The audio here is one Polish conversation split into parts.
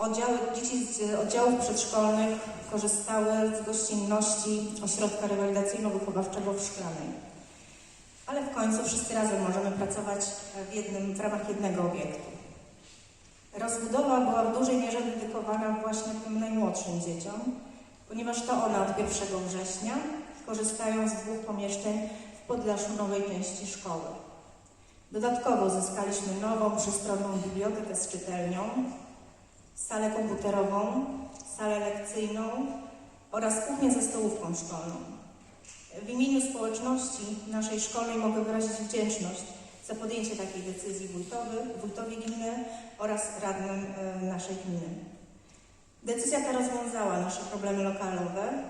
Oddziały, dzieci z oddziałów przedszkolnych korzystały z gościnności ośrodka rewalidacyjno-wychowawczego w Szklanej. Ale w końcu wszyscy razem możemy pracować w, jednym, w ramach jednego obiektu. Rozbudowa była w dużej mierze dedykowana właśnie tym najmłodszym dzieciom, ponieważ to one od 1 września korzystają z dwóch pomieszczeń w Podlaszu nowej części szkoły. Dodatkowo zyskaliśmy nową, przystronną bibliotekę z czytelnią, salę komputerową, salę lekcyjną oraz kuchnię ze stołówką szkolną. W imieniu społeczności naszej szkolnej mogę wyrazić wdzięczność za podjęcie takiej decyzji wójtowy, wójtowi gminy oraz radnym e, naszej gminy. Decyzja ta rozwiązała nasze problemy lokalowe,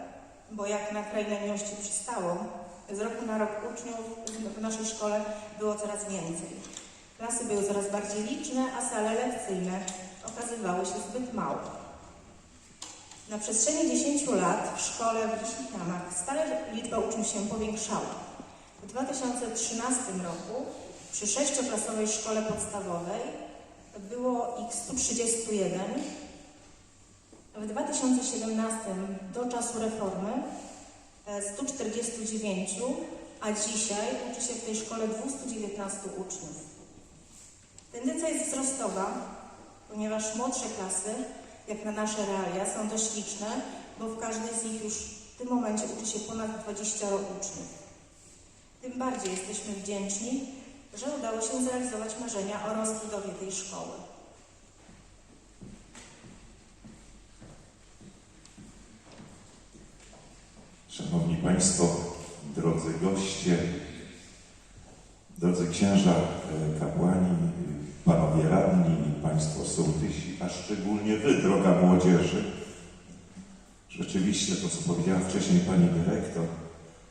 bo jak na krainę miłości przystało, z roku na rok uczniów w naszej szkole było coraz więcej. Klasy były coraz bardziej liczne, a sale lekcyjne okazywały się zbyt małe. Na przestrzeni 10 lat w szkole w Licznych Jamach stale liczba uczniów się powiększała. W 2013 roku przy sześcioklasowej szkole podstawowej było ich 131, w 2017 do czasu reformy e, 149, a dzisiaj uczy się w tej szkole 219 uczniów. Tendencja jest wzrostowa, ponieważ młodsze klasy, jak na nasze realia, są dość liczne, bo w każdej z nich już w tym momencie uczy się ponad 20 uczniów. Tym bardziej jesteśmy wdzięczni, że udało się zrealizować marzenia o rozbudowie tej szkoły. Szanowni Państwo, drodzy goście, drodzy księża, e, kapłani, Państwo sołtysi, a szczególnie Wy, droga młodzieży. Rzeczywiście to, co powiedziała wcześniej Pani Dyrektor,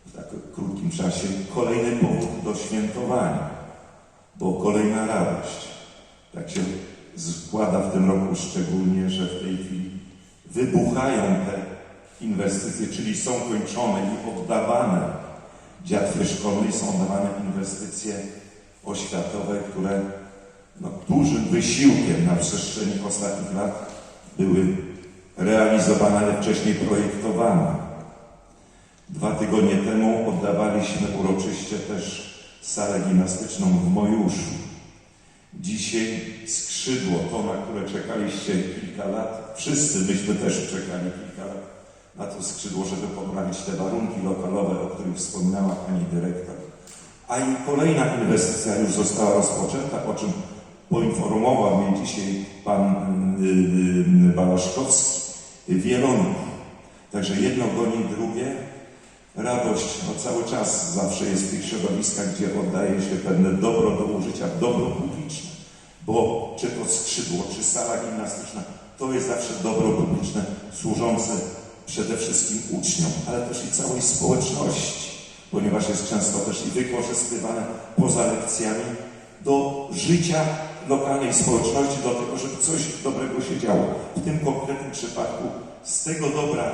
w tak krótkim czasie kolejny powód do świętowania, bo kolejna radość. Tak się składa w tym roku szczególnie, że w tej chwili wybuchają te inwestycje, czyli są kończone i oddawane dziatwie szkolnej, są oddawane inwestycje oświatowe, które no, dużym wysiłkiem na przestrzeni ostatnich lat były realizowane, ale wcześniej projektowane. Dwa tygodnie temu oddawaliśmy uroczyście też salę gimnastyczną w Mojuszu. Dzisiaj skrzydło, to na które czekaliście kilka lat, wszyscy myśmy też czekali kilka lat na to skrzydło, żeby poprawić te warunki lokalowe, o których wspominała Pani Dyrektor. A i kolejna inwestycja już została rozpoczęta, o czym poinformował mnie dzisiaj Pan yy, yy, Balaszkowski, Wielonik. Także jedno goni drugie. Radość no, cały czas zawsze jest w tych środowiskach, gdzie oddaje się pewne dobro do użycia, dobro publiczne. Bo czy to skrzydło, czy sala gimnastyczna, to jest zawsze dobro publiczne służące przede wszystkim uczniom, ale też i całej społeczności, ponieważ jest często też i wykorzystywane poza lekcjami do życia lokalnej społeczności, do tego, żeby coś dobrego się działo. W tym konkretnym przypadku z tego dobra,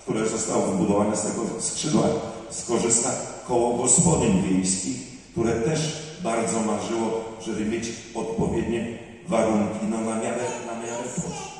które zostało wybudowane z tego skrzydła, skorzysta koło gospodyń wiejskich, które też bardzo marzyło, żeby mieć odpowiednie warunki no, na miarę, na miarę potrzeb.